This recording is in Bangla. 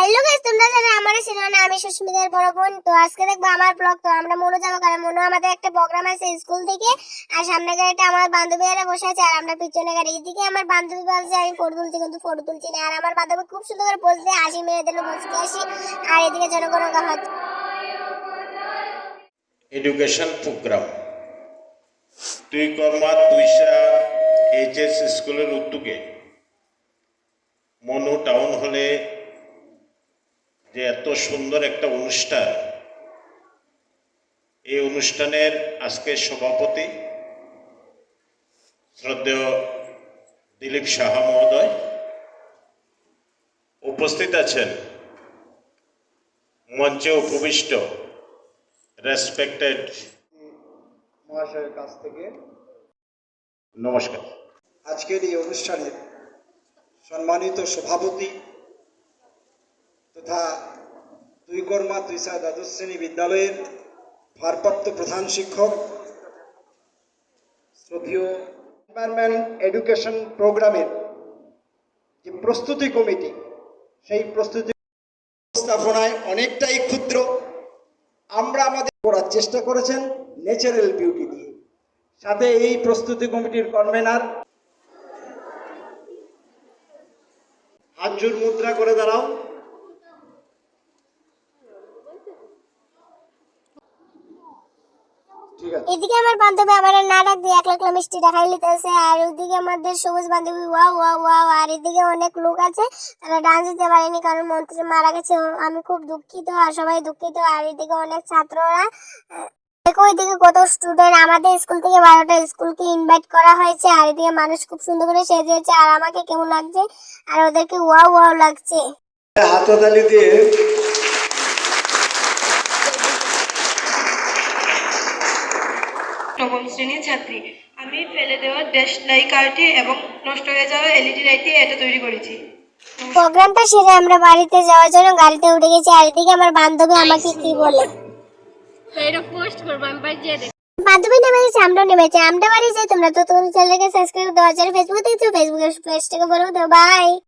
হ্যালো গাইস তোমরা যারা আমার ছিল না আমি সুস্মিতার বড় বোন। তো আজকে দেখব আমার ব্লগ তো আমরা মনে যাব কারণ মনে আমাদের একটা প্রোগ্রাম আছে স্কুল থেকে। আর সামনে গাড়িটা আমার বান্ধবীরা বসে আছে আর আমরা পিছনে গাড়ি। এদিকে আমার বান্ধবী বলছে, আমি ফটো তুলছি কিন্তু ফটো তুলছি না। আর আমার বান্ধবী খুব সুন্দর করে পোজ দিয়ে হাসি মেরে দিল বসতে আসি আর এদিকে জনগণ হচ্ছে। এডুকেশন প্রোগ্রাম দুই কর্মা দুইশা এইচএস স্কুলের উদ্যোগে। মনু টাউন হলে এত সুন্দর একটা অনুষ্ঠান। এই অনুষ্ঠানের আজকের সভাপতি শ্রদ্ধেয় দিলীপ সাহা মহোদয় উপস্থিত আছেন। মঞ্চে উপবিষ্ট রেসপেক্টেড মহাশয়ের কাছ থেকে। নমস্কার। আজকের এই অনুষ্ঠানের সম্মানিত সভাপতি তথা দুই কর্মা দুইসা দ্বাদশ শ্রেণি বিদ্যালয়ের ভারপ্রাপ্ত প্রধান শিক্ষক, শ্রদ্ধীয় এনভায়রনমেন্ট এডুকেশন প্রোগ্রামের যে প্রস্তুতি কমিটি, সেই প্রস্তুতি ব্যবস্থাপনায় অনেকটাই ক্ষুদ্র। আমরা আমাদের করার চেষ্টা করেছেন ন্যাচারাল বিউটি দিয়ে। সাথে এই প্রস্তুতি কমিটির কনভেনার হাত মুদ্রা করে দাঁড়াও ঠিক আছে এদিকে আমার বান্ধবী আমার নাটক দিয়ে এক লাখ মিষ্টি দেখাই লিতেছে আর ওইদিকে আমাদের সবুজ বান্ধবী ওয়াও ওয়াও ওয়াও। আর এদিকে অনেক লোক আছে তারা ডান্স দিতে পারেনি কারণ মন্ত্রী মারা গেছে। আমি খুব দুঃখিত আর সবাই দুঃখিত। আর এদিকে অনেক ছাত্ররা দেখো ওইদিকে কত স্টুডেন্ট আমাদের স্কুল থেকে বারোটা স্কুলকে ইনভাইট করা হয়েছে। আর এদিকে মানুষ খুব সুন্দর করে সেজেছে। আর আমাকে কেমন লাগছে? আর ওদেরকে ওয়াও ওয়াও লাগছে। হাততালি দিয়ে নবম শ্রেণির ছাত্রী। আমি ফেলে দেওয়া ড্যাশ লাইট কার্ডটি এবং নষ্ট হয়ে যাওয়া এলইডি লাইট দিয়ে এটা তৈরি করেছি। প্রোগ্রামটা সেরে আমরা বাড়িতে যাওয়ার জন্য গাড়িতে উঠে গেছি আর এদিকে আমার বান্ধবী আমাকে কি বলে? এটা পোস্ট করব আমি বাড়ি যেয়ে দেখব। বান্ধবী নেমে গেছে আমরা নেমেছি আমরা বাড়ি যাই তোমরা তো তোমার চ্যানেলকে সাবস্ক্রাইব দেওয়ার জন্য ফেসবুক দেখছ ফেসবুকের পেজটাকে বলো তো বাই